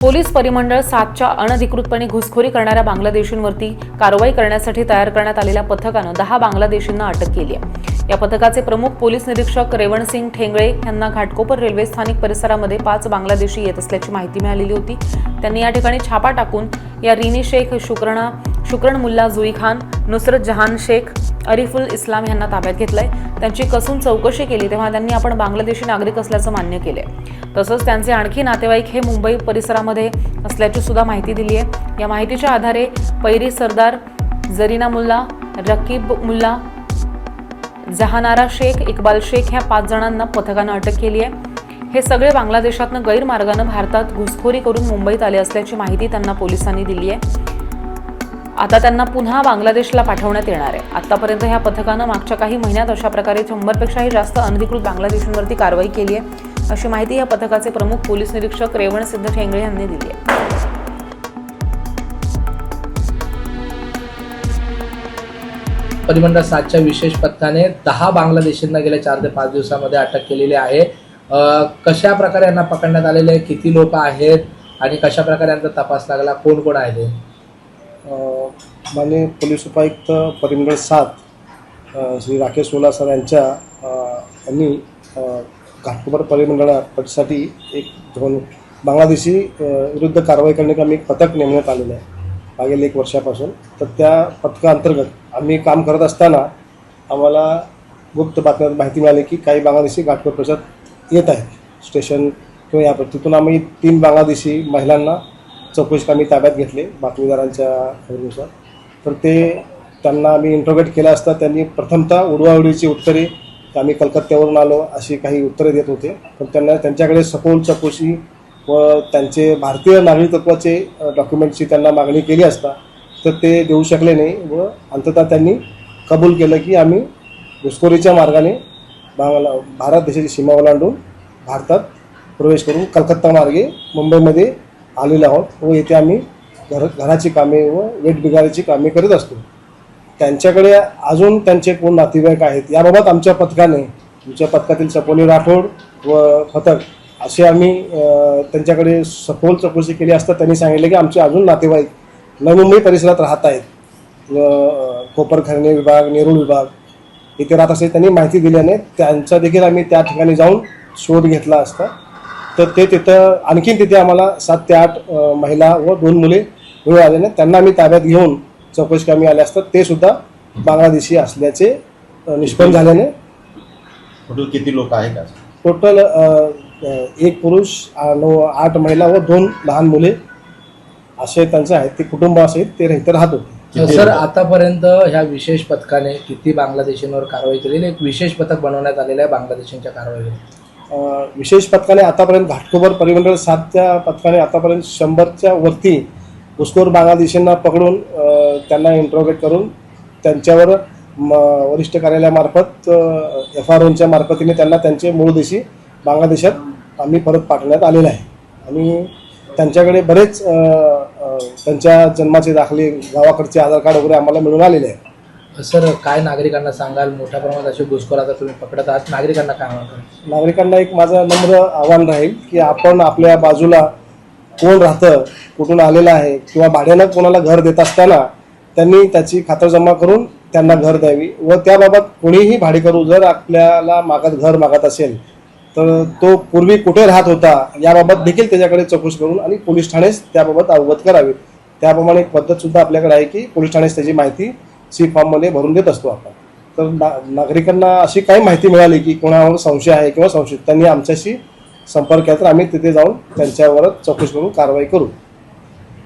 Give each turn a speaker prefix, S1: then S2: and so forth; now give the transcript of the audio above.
S1: Police परिमंडळ सातच्या अनधिकृतपणे घुसखोरी करणाऱ्या बांगलादेशींवरती कारवाई करण्यासाठी तयार करण्यात आलेल्या पथकानं दहा बांगलादेशींना अटक केली आहे. या पथकाचे प्रमुख पोलीस निरीक्षक रेवणसिंग ठेंगळे यांना घाटकोपर रेल्वे स्थानिक परिसरामध्ये पाच बांगलादेशी येत असल्याची माहिती मिळालेली होती. त्यांनी या ठिकाणी छापा टाकून या रिनी शेख शुक्रणा शुक्रण मुल्ला जुई खान नुसरत जहान शेख अरिफुल इस्लाम यांना ताब्यात घेतलंय. त्यांची कसून चौकशी केली तेव्हा त्यांनी आपण बांगलादेशी नागरिक असल्याचं मान्य केलंय. तसंच त्यांचे आणखी नातेवाईक हे मुंबई परिसरामध्ये असल्याची सुद्धा माहिती दिली आहे. या माहितीच्या आधारे पैरी सरदार जरीना मुल्ला रकीब मुल्ला जहानारा शेख इक्बाल शेख ह्या पाच जणांना पथकानं अटक केली आहे. हे सगळे बांगलादेशातनं गैरमार्गानं भारतात घुसखोरी करून मुंबईत आले असल्याची माहिती त्यांना पोलिसांनी दिली आहे. आता त्यांना पुन्हा बांगलादेशला पाठवण्यात येणार आहे. आतापर्यंत ह्या पथकानं मागच्या काही महिन्यात अशा प्रकारे शंभरपेक्षाही जास्त अनधिकृत बांगलादेशींवरती कारवाई केली आहे. अशी माहिती या पथकाचे प्रमुख पोलीस निरीक्षक रेवण सिद्ध ठेंगळे यांनी दिली आहे.
S2: परिमंडळ सातच्या विशेष पथकाने दहा बांगलादेशींना गेल्या चार ते पाच दिवसामध्ये अटक केलेली आहे. कशा प्रकारे यांना पकडण्यात आलेले किती लोक आहेत? आणि कशा प्रकारे यांचा तपास लागला? कोण कोण आहे ते?
S3: माननीय पोलीस उपायुक्त परिमंडळ सात श्री राकेश ओला सर यांच्या यांनी अ, घाटकोपर परिमंडळासाठी एक दोन बांगलादेशी विरुद्ध कारवाई करण्याचं एक पथक नेमण्यात आलेलं आहे. मागील एक वर्षापासून. तर त्या पथकाअंतर्गत आम्ही काम करत असताना आम्हाला गुप्त बातम्यात माहिती मिळाली की काही बांगलादेशी घाटकोपर परिसरात येत आहेत. स्टेशन किंवा या तिथून आम्ही तीन बांगलादेशी महिलांना चौकशी आम्ही ताब्यात घेतले बातमीदारांच्या खबरीनुसार. तर ते त्यांना आम्ही इंट्रोगेट केलं असता त्यांनी प्रथमतः उडवाउडीची उत्तरे आम्ही कलकत्त्यावरून आलो अशी काही उत्तरे देत होते. पण त्यांना त्यांच्याकडे सखोल चौकशी व त्यांचे भारतीय नागरिकत्वाचे डॉक्युमेंटची त्यांना मागणी केली असता तर ते देऊ शकले नाही व अंततः त्यांनी कबूल केलं की आम्ही घुसखोरीच्या मार्गाने बांगला भारत देशाची सीमा ओलांडून भारतात प्रवेश करून कलकत्ता मार्गे मुंबईमध्ये आलेलो आहोत व येथे आम्ही घर घराची कामे व वेटबिगारीची कामे करीत असतो. त्यांच्याकडे अजून त्यांचे कोण नातेवाईक आहेत याबाबत आमच्या पथकाने आमच्या पथकातील सपोली राठोड व फतक असे आम्ही त्यांच्याकडे सखोल चौकशी केली असता त्यांनी सांगितले की आमचे अजून नातेवाईक नवमुंबई परिसरात राहत आहेत. कोपरखरणे विभाग नेरूळ विभाग इथे राहत असे त्यांनी माहिती दिल्याने त्यांचा देखील आम्ही त्या ठिकाणी जाऊन शोध घेतला असता. तर ते तिथं आणखीन तिथे आम्हाला सात ते आठ महिला व दोन मुले मिळून आल्याने त्यांना आम्ही ताब्यात घेऊन चौकशी कामी आले असतात. ते सुद्धा बांगलादेशी असल्याचे निष्पन्न झाल्याने.
S4: टोटल किती लोक आहेत
S3: टोटल एक पुरुष नऊ आठ महिला व दोन लहान मुले असे त्यांचं आहेत. ते कुटुंब असे ते इथे राहत होते.
S2: सर? आतापर्यंत ह्या विशेष पथकाने किती बांगलादेशींवर कारवाई केलेली एक विशेष पथक बनवण्यात आलेलं आहे बांगलादेशींच्या कारवाईवर?
S3: विशेष पथकाने आतापर्यंत घाटकोबर परिमंडळ सातच्या पथकाने आतापर्यंत शंभरच्या वरती घुसखोर बांगलादेशींना पकडून त्यांना इंट्रोगेट करून त्यांच्यावर म, वरिष्ठ कार्यालयामार्फत एफ आर ओच्या मार्फतीने त्यांना त्यांचे मूळ देशी बांगलादेशात आम्ही परत पाठवण्यात आलेलं आहे. आणि त्यांच्याकडे बरेच त्यांच्या जन्माचे दाखले गावाकडचे आधार कार्ड वगैरे आम्हाला मिळून आलेले आहे
S2: सर काय नागरिकांना सांगाल? मोठ्या प्रमाणात असे घुसखोर आता तुम्ही पकडत आहात. नागरिकांना काय म्हणतात?
S3: नागरिकांना एक माझं नम्र आव्हान राहील की आपण आपल्या बाजूला कोण राहतं कुठून आलेलं आहे किंवा भाड्यानं कोणाला घर देत असताना त्यांनी त्याची खातरजमा करून त्यांना घर द्यावी व त्याबाबत कोणीही भाडेकरू जर आपल्याला मागत घर मागत असेल तर तो पूर्वी कुठे राहत होता याबाबत देखील त्याच्याकडे चौकशी करून आणि पोलीस ठाणेच त्याबाबत अवगत करावे. त्याप्रमाणे एक पद्धतसुद्धा आपल्याकडे आहे की पोलीस ठाणेच त्याची माहिती सी फॉर्ममध्ये भरून देत असतो आपण. तर ना नागरिकांना अशी काही माहिती मिळाली की कोणावर संशय आहे किंवा संशय त्यांनी आमच्याशी संपर्क केला तर आम्ही तिथे जाऊन त्यांच्यावर चौकशी करून कारवाई करू.